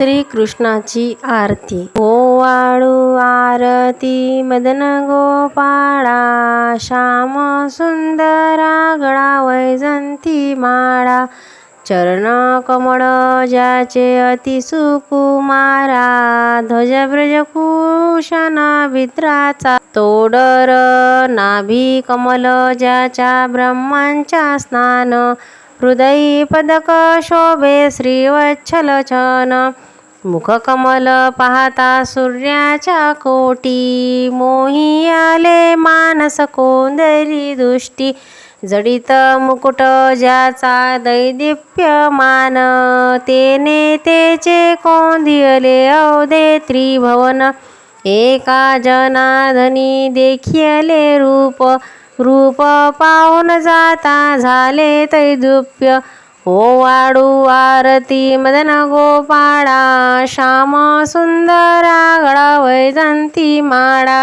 श्रीकृष्णाची आरती. ओवाळू आरती मदन गोपाळा श्याम सुंदरा गळा वैजंती माळा चरण कमळ ज्याचे अति सुकुमारा ध्वज ब्रजभूषण विद्राचा तोडर नाभी कमल ज्याच्या ब्रह्मांच्या स्नान हृदयी पदक शोभे श्रीवत्सलचन मुखकमल पाहता सूर्याच्या कोटी मोही आले मानस कोंदरी दृष्टी जडित मुकुट ज्याचा दैदिप्यमान तेने तेचे कोंदियले अवधे त्रिभवन एका जनाधनी देखिले रूप रूप पाहून जाता झाले तैदुप्य ओवाळू आरती मदन गोपाळा श्याम सुंदरा गळा वैजंती माळा